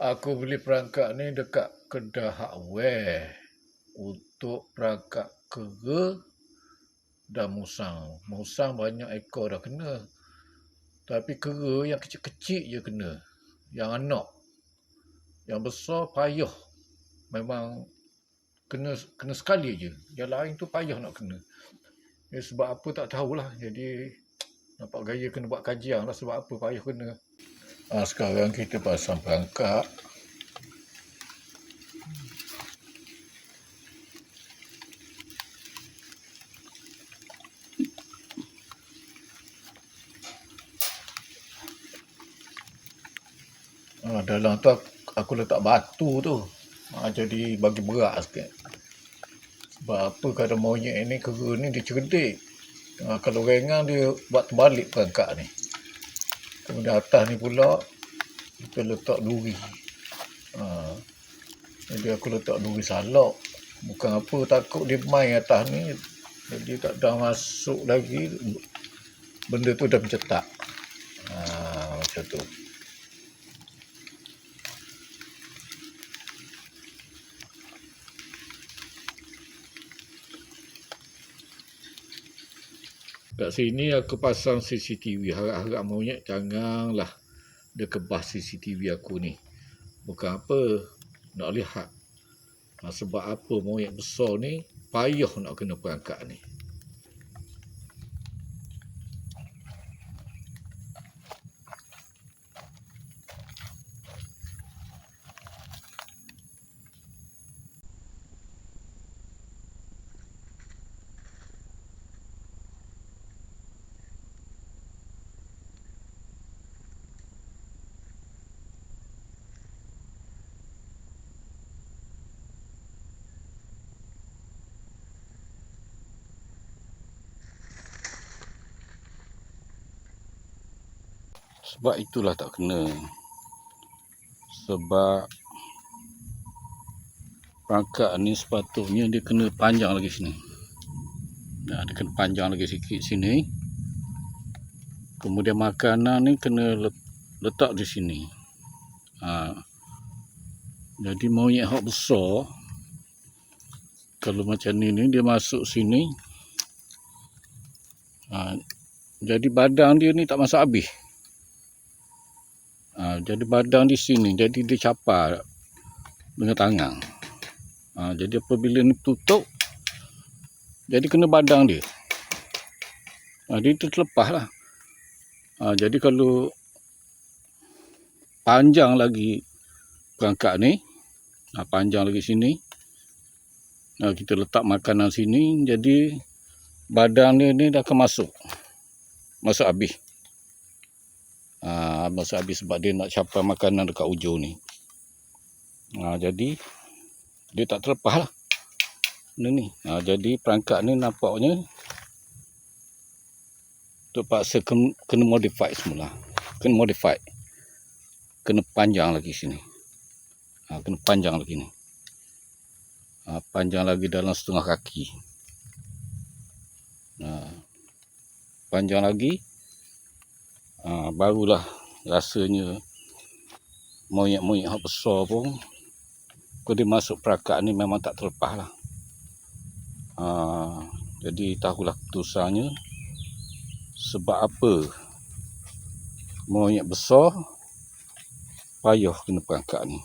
Aku beli perangkap ni dekat kedai hardware untuk perangkap kera dan musang. Musang banyak ekor dah kena. Tapi kera yang kecil-kecil je kena. Yang anak. Yang besar payah. Memang kena kena sekali je. Yang lain tu payah nak kena. Ya, sebab apa tak tahulah. Jadi nampak gaya kena buat kajian lah sebab apa payah kena. Ha, sekarang kita pasang perangkap. Ha, dalam tu aku, aku letak batu tu. Ha, jadi bagi berat sikit. Sebab apa kalau monyet ni kera ni dia cerdik. Ha, kalau ringan dia buat terbalik perangkap ni. Kemudian atas ni pula kita letak duri. Ha, jadi aku letak duri salak. Bukan apa takut dia main atas ni. Jadi tak dah masuk lagi benda tu dah mencetak. Ha, macam tu. Kat sini aku pasang CCTV. Harap-harap monyet janganlah dia kebas CCTV aku ni. Bukan apa, nak lihat. Ha, sebab apa monyet besar ni payah nak kena perangkap ni. Sebab itulah tak kena. Sebab perangkap ni sepatutnya dia kena panjang lagi sini. Nah, dia kena panjang lagi sikit sini. Kemudian makanan ni kena letak di sini. Ha. Jadi monyet hak besar kalau macam ni ni dia masuk sini. Ha. Jadi badan dia ni tak masuk habis. Jadi badan di sini, jadi dia capar dengan tangan. Ha, jadi apabila ni tutup, jadi kena badan dia. Ha, dia terlepas lah. Ha, jadi kalau panjang lagi perangkat ni, ha, panjang lagi sini, ha, kita letak makanan sini, jadi badan dia ni dah akan masuk. Masuk habis. Ha, masa habis sebab dia nak capai makanan dekat ujung ni. Ha, jadi dia tak terlepas lah. Benda ni. Ha, jadi perangkat ni nampaknya terpaksa kena, kena modify semula. Kena modify. Kena panjang lagi sini. Ha, kena panjang lagi ni. Ha, panjang lagi dalam setengah kaki. Ha, panjang lagi ha, barulah rasanya monyet-monyet yang besar pun kalau dia masuk perakak ni memang tak terlepas lah. Ha, jadi tahulah keputusannya. Sebab apa? Monyet besar payah kena perangkap ni